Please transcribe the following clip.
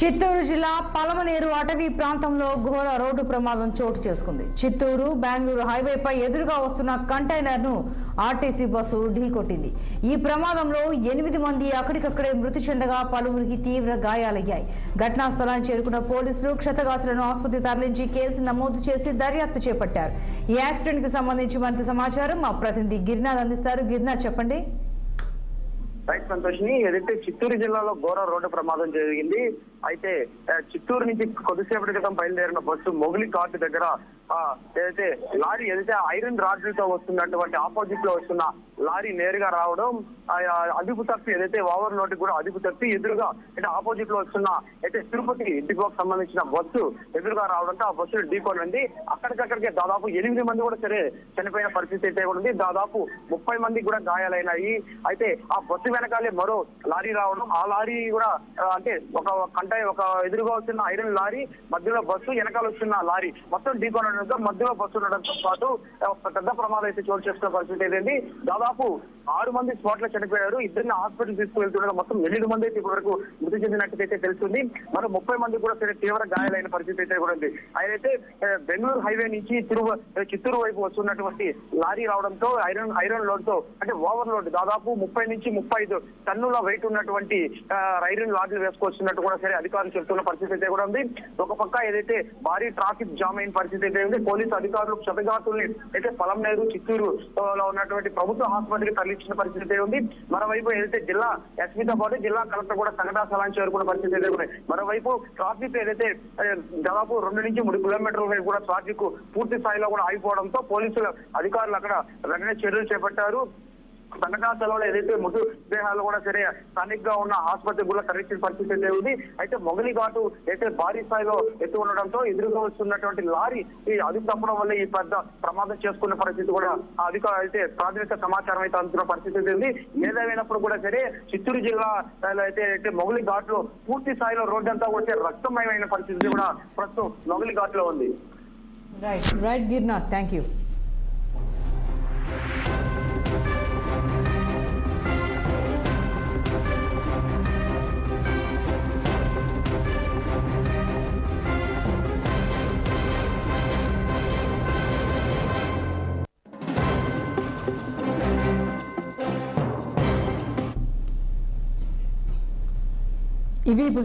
చిత్తూరు జిల్లా పలమనేరు అటవీ ప్రాంతంలో ఘోర రోడ్డు ప్రమాదం చోటు చేసుకుంది. చిత్తూరు బెంగళూరు హైవేపై ఎదురుగా వస్తున్న కంటైనర్ను ఆర్టీసీ బస్సు ఢీకొట్టింది. ఈ ప్రమాదంలో ఎనిమిది మంది అక్కడికక్కడే మృతి చెందగా పలువురికి తీవ్ర గాయాలయ్యాయి. ఘటనా స్థలానికి చేరుకున్న పోలీసులు క్షతగాత్రులను ఆసుపత్రి తరలించి కేసు నమోదు చేసి దర్యాప్తు చేపట్టారు. ఈ యాక్సిడెంట్కి సంబంధించి మరింత సమాచారం మా ప్రతినిధి గిరినాథ్ అందిస్తారు. గిరినాథ్ చెప్పండి. రైట్ సంతోష్ని ఏదైతే చిత్తూరు జిల్లాలో ఘోర రోడ్డు ప్రమాదం జరిగింది. అయితే చిత్తూరు నుంచి కొద్దిసేపటి క్రితం బయలుదేరిన బస్సు మొగిలి కార్డు దగ్గర ఏదైతే లారీ ఏదైతే ఐరన్ రాడ్లతో వస్తున్నటువంటి ఆపోజిట్లో వస్తున్న లారీ నేరుగా రావడం అదుపు తప్పి ఏదైతే ఓవర్ నోటి కూడా అదుపు తప్పి ఎదురుగా అంటే ఆపోజిట్లో వస్తున్న అయితే తిరుపతి డిపోకి సంబంధించిన బస్సు ఎదురుగా రావడంతో ఆ బస్సు ఢీకొనింది అక్కడికక్కడికే దాదాపు ఎనిమిది మంది కూడా సరే చనిపోయిన పరిస్థితి అయితే ఉంది. దాదాపు ముప్పై మందికి కూడా గాయాలైనాయి. అయితే ఆ బస్సు వెనకాలే మరో లారీ రావడం. ఆ లారీ కూడా అంటే ఒక కంట ఒక ఎదురుగా వస్తున్న ఐరన్ లారీ మధ్యలో బస్సు వెనకాల వస్తున్న లారీ. మొత్తం ఢీకొనడంతో మధ్యలో బస్సు ఉండడంతో పాటు ఒక పెద్ద ప్రమాదం అయితే చోటు చేసుకున్న పరిస్థితి ఏదండి దాదాపు ఆరు మంది స్పాట్లో చనిపోయారు. ఇద్దరిని హాస్పిటల్ తీసుకువెళ్తుండగా మొత్తం ఎనిమిది మంది అయితే ఇప్పటి వరకు మృతి చెందినట్టుగా తెలుస్తుంది. మరో ముప్పై మంది కూడా సరే తీవ్ర గాయాలైన పరిస్థితి అయితే కూడా ఉంది. అయితే బెంగళూరు హైవే నుంచి తిరువ చిత్తూరు వైపు వస్తున్నటువంటి లారీ రావడంతో ఐరన్ ఐరన్ లోడ్తో అంటే ఓవర్ లోడ్ దాదాపు ముప్పై నుంచి ముప్పై ఐదు టన్నుల వెయిట్ ఉన్నటువంటి రైలు లాడ్లు వేసుకొచ్చినట్టు కూడా సరే అధికారులు చెప్తున్న పరిస్థితి అయితే కూడా ఉంది. ఒక పక్క ఏదైతే భారీ ట్రాఫిక్ జామ్ అయిన పరిస్థితి అయితే ఉంది పోలీసు అధికారులు క్షతగాతుల్ని అయితే పొలంనేరు చిత్తూరు లో ఉన్నటువంటి ప్రభుత్వ ఆసుపత్రికి తరలించిన పరిస్థితి అయితే ఉంది. మరోవైపు ఏదైతే జిల్లా ఎస్పీతో పాటు జిల్లా కలెక్టర్ కూడా సంఘటనా స్థలానికి చేరుకున్న పరిస్థితి అయితే ఉంది. మరోవైపు ట్రాఫిక్ ఏదైతే దాదాపు రెండు నుంచి మూడు కిలోమీటర్ల వైపు కూడా ట్రాఫిక్ పూర్తి స్థాయిలో కూడా ఆగిపోవడంతో పోలీసులు అధికారులు అక్కడ వెంటనే చర్యలు చేపట్టారు. సంఘటనా ఏదైతే మృతదేహాలు కూడా సరే స్థానికంగా ఉన్న ఆసుపత్రి కూడా తరలించిన పరిస్థితి అయితే ఉంది. అయితే మొగలి ఘాటు అయితే భారీ స్థాయిలో ఎత్తు ఉండడంతో ఎదురుగా వస్తున్నటువంటి లారీ ఈ అదుపు తప్పడం వల్ల ఈ పెద్ద ప్రమాదం చేసుకున్న పరిస్థితి కూడా ఆ అధిక అయితే ప్రాథమిక సమాచారం అయితే అందుతున్న పరిస్థితి ఉంది. ఏదేమైనప్పుడు కూడా సరే చిత్తూరు జిల్లా అయితే అయితే మొగలి ఘాట్లో పూర్తి స్థాయిలో రోడ్డు అంతా కూడా రక్తమయమైన పరిస్థితి కూడా ప్రస్తుతం మొగలి ఘాట్లో ఉంది. Right right Girnath thank you и вей